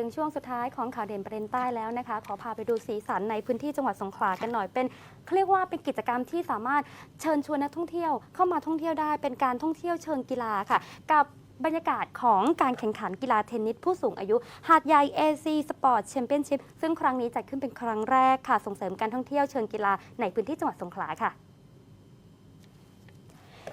ถึงช่วงสุดท้ายของข่าวเด่นประเด็นใต้แล้วนะคะ ขอพาไปดูสีสันในพื้นที่จังหวัดสงขลากันหน่อยเป็นเขาเรียกว่าเป็นกิจกรรมที่สามารถเชิญชวนนักท่องเที่ยวเข้ามาท่องเที่ยวได้เป็นการท่องเที่ยวเชิงกีฬาค่ะ กับบรรยากาศของการแข่งขันกีฬาเทนนิสผู้สูงอายุ หาดใหญ่ AC Sport Championship ซึ่งครั้งนี้จัดขึ้นเป็นครั้งแรกค่ะ ส่งเสริมการท่องเที่ยวเชิงกีฬาในพื้นที่จังหวัดสงขลาค่ะ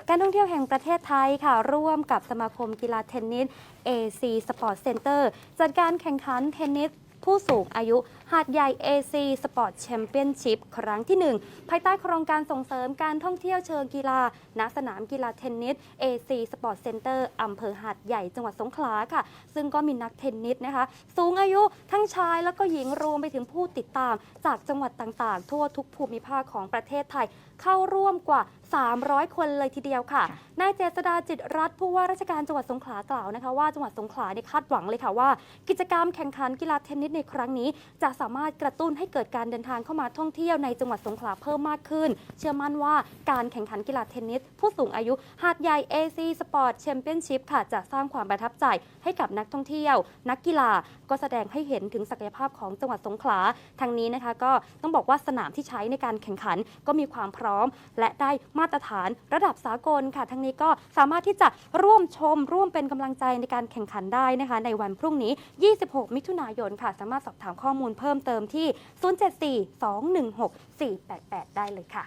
การท่องเที่ยวแห่งประเทศไทยค่ะ ร่วมกับสมาคมกีฬาเทนนิส AC Sport Center จัดการแข่งขันเทนนิส ผู้สูงอายุ หาดใหญ่ AC Sport Championship ครั้งที่ 1 ภายใต้โครงการส่งเสริมการท่องเที่ยวเชิงกีฬา ณ สนามกีฬาเทนนิส AC Sport Center อำเภอหาดใหญ่จังหวัดสงขลาค่ะ ซึ่งก็มีนักเทนนิสนะคะ สูงอายุทั้งชายแล้วก็หญิงรวมไปถึงผู้ติดตาม จากจังหวัดต่างๆ ทั่วทุกภูมิภาคของประเทศไทยเข้าร่วมกว่า 300 คนเลยทีเดียวค่ะ นายเจษดาจิตรัตน์ผู้ว่าราชการจังหวัดสงขลากล่าวนะคะว่าจังหวัดสงขลาเนี่ยคาดหวังเลยค่ะว่า กิจกรรมแข่งขันกีฬาเทนนิสในครั้งนี้ จะสามารถกระตุ้นให้เกิดการเดินทางเข้ามาท่องเที่ยวในจังหวัดสงขลาเพิ่มมากขึ้น เชื่อมั่นว่าการแข่งขันกีฬาเทนนิส ผู้สูงอายุหาดใหญ่ AC Sport Championship ค่ะจะสร้างความประทับใจให้กับนักท่องเที่ยว นักกีฬาก็แสดงให้เห็นถึงศักยภาพของจังหวัดสงขลาทางนี้นะคะก็ต้องบอกว่าสนามที่ใช้ในการแข่งขันก็มีความพร้อม และได้มาตรฐานระดับสากลค่ะทั้งนี้ก็สามารถที่จะร่วมชม ร่วมเป็นกำลังใจในการแข่งขันได้นะคะ ในวันพรุ่งนี้ 26 มิถุนายนค่ะามารถสอบถามข้อมูลเพิ่มเติมที่ 074 216 488 ได้เลยค่ะ